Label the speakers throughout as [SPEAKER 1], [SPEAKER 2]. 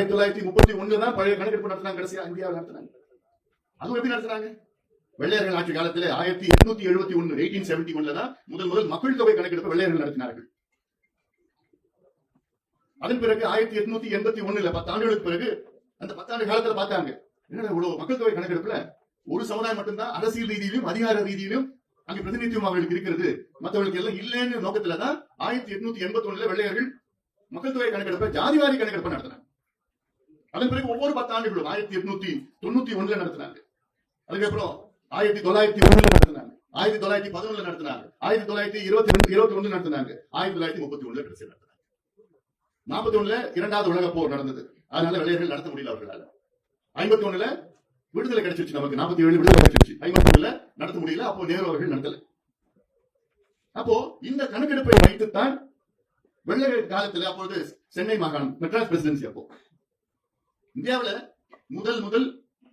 [SPEAKER 1] ஆயிரத்தி தொள்ளாயிரத்தி முப்பத்தி ஒண்ணுல தான் பழைய கணக்கெடுப்பு நடத்தினாங்க கடைசியா இந்தியாவில் நடத்தினாங்க. அதுவும் எப்படி நடத்துறாங்க வெள்ளையர்கள் ஆட்சி காலத்தில் ஆயிரத்தி எட்நூத்தி எழுபத்தி ஒன்னு எயிட்டீன் செவன்டி ஒன்ல தான் முதல் முதல் மக்கள் தொகை கணக்கெடுப்பு வெள்ளையர்கள் நடத்தினார்கள். அதன் பிறகு ஆயிரத்தி எட்நூத்தி எண்பத்தி ஒண்ணுல பத்து ஆண்டுகளுக்கு பிறகு அந்த பத்தாண்டு காலத்துல பார்த்தாங்க என்னடா இவ்வளவு மக்கள் தொகை கணக்கெடுப்புல? ஒரு சமுதாயம் மட்டும்தான் அரசியல் ரீதியிலும் அதிகார ரீதியிலும் அங்கு பிரதிநிதித்துவம் அவர்களுக்கு இருக்கிறது. மற்றவர்களுக்கு எல்லாம் இல்லைன்னு நோக்கத்துல தான் ஆயிரத்தி எட்நூத்தி எண்பத்தி ஒண்ணுல வெள்ளையர்கள் மக்கள் தொகை கணக்கெடுப்பை ஜாதிவாரி கணக்கெடுப்பை நடத்தினாங்க. அதன் பிறகு ஒவ்வொரு பத்தாண்டுகளும் ஆயிரத்தி எட்நூத்தி தொண்ணூத்தி ஒண்ணுல நடத்தினாங்க. அதுக்கப்புறம் ஆயிரத்தி தொள்ளாயிரத்தி ஒண்ணுல நடத்தினாங்க. ஆயிரத்தி தொள்ளாயிரத்தி பதினொன்னுல நடத்தினாங்க. ஆயிரத்தி தொள்ளாயிரத்தி இருபத்தி ரெண்டு இருபத்தி ஒண்ணு நடத்தினாங்க. ஆயிரத்தி தொள்ளாயிரத்தி முப்பத்தி ஒண்ணுல கடைசி நடத்தினாங்க. நாற்பத்தி ஒண்ணுல இரண்டாவது உலக போர் நடந்தது. அதனால வெள்ளையர்கள் நடத்த முடியல அவர்களால. ஐம்பத்தி ஒண்ணுல விடுதலை கிடைச்சிருச்சு நமக்கு. நாற்பத்தி ஏழு விடுதலை கிடைச்சிருச்சு. ஐம்பத்தி ஒண்ணுல நடத்த முடியல. அப்போ நேரு அவர்கள் நடத்தல. அப்போ இந்த கணக்கெடுப்பை வைத்துத்தான் வெள்ளையர் காலத்துல அப்பொழுது சென்னை மாகாணம் மெட்ராஸ் பிரசிடென்சி அப்போ. இந்தியாவுல முதல் முதல்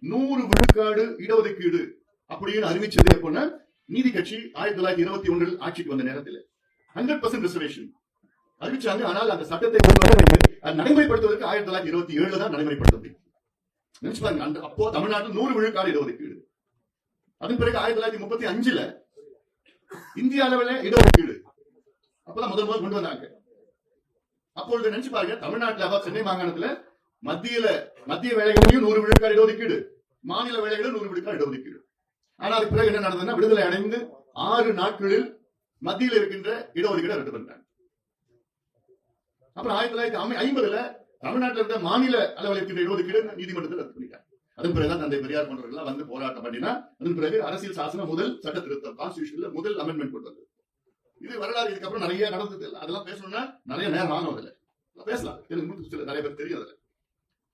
[SPEAKER 1] நூறு விழுக்காடு இடஒதுக்கீடு அப்படின்னு அறிவிச்சது எப்போன்னா நீதி கட்சி ஆயிரத்தி தொள்ளாயிரத்தி இருபத்தி ஒன்றில் ஆட்சிக்கு வந்த நேரத்தில். ஹண்ட்ரட் பர்சன்ட் ரிசர்வேஷன் அறிவிச்சாங்க ஆனால் அந்த சட்டத்தை நடைமுறைப்படுத்துவதற்கு ஆயிரத்தி தொள்ளாயிரத்தி இருபத்தி ஏழுல தான் நடைமுறைப்படுத்த முடியும் நினைச்சு பாருங்க அந்த அப்போ தமிழ்நாட்டில் நூறு விழுக்காடு இடஒதுக்கீடு. அதன் பிறகு ஆயிரத்தி தொள்ளாயிரத்தி முப்பத்தி அஞ்சுல இந்திய அளவில் இடஒதுக்கீடு. அப்பதான் முதல் முதல் கொண்டு வந்தாங்க. அப்பொழுது நினைச்சு பாருங்க தமிழ்நாட்டில் சென்னை மாகாணத்துல மத்தியில மத்திய வேலைகளையும் நூறு விழுக்காடு இடஒதுக்கீடு. மாநில வேலைகளும் நூறு விழுக்காடு இடஒதுக்கீடு. ஆனால் பிறகு என்ன நடந்ததுன்னா விடுதலை அடைந்து ஆறு நாட்களில் மத்தியில் இருக்கின்ற இடஒதுக்கீடு ரத்து பண்றாங்க அப்புறம் ஆயிரத்தி தொள்ளாயிரத்தி ஐம்பதுல தமிழ்நாட்டில் இருந்த மாநில அளவில் இருக்கின்ற இடஒதுக்கீடு நீதிமன்றத்தில் ரத்து பண்ணிட்டாங்க. அதன் பிறகுதான் தந்தை பெரியார் போன்றவர்கள் வந்து போராட்டம் பண்ணினா அதன் பிறகு அரசியல் சாசனம் முதல் சட்ட திருத்தம் கான்ஸ்டியூஷன்ல முதல் அமெண்ட்மெண்ட் கொண்டு வந்தது. இது வரலாறு இதுக்கப்புறம் நிறைய நடந்தது. அதெல்லாம் பேசணும்னா நிறைய நேரம் ஆகும் அதுல. பேசலாம். எனக்கு இன்னும் சில நிறைய பேர் தெரியும் அதுல.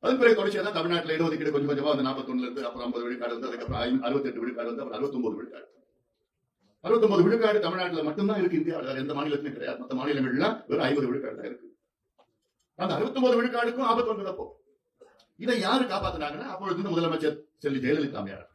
[SPEAKER 1] அதன் பிறகு தொடர்ச்சியாக தான் தமிழ்நாட்டில் இடஒதுக்கீடு கொஞ்சம் கொஞ்சமாக வந்து நாற்பத்தொன்னுல இருந்து அப்புறம் ஐம்பது விழுக்காடு வந்து அதுக்கப்புறம் அறுபத்தெட்டு விழுக்காடு வந்து அப்புறம் அறுபத்தொன்பது விழுக்காடு. அறுபத்தொன்பது விழுக்காடு தமிழ்நாட்டில் மட்டும்தான் இருக்கு இந்தியாவில் எந்த மாநிலத்திலும் கிடையாது. மற்ற மாநிலங்கள்லாம் வெறும் ஐம்பது விழுக்காடு தான் இருக்கு. அந்த அறுபத்தொன்பது விழுக்காடுக்கும் ஆபத்து வந்ததப்போ இதை யாரு காப்பாத்தினாங்கன்னா அப்பொழுது முதலமைச்சர் செல்வி ஜெயலலிதா அம்மையார்.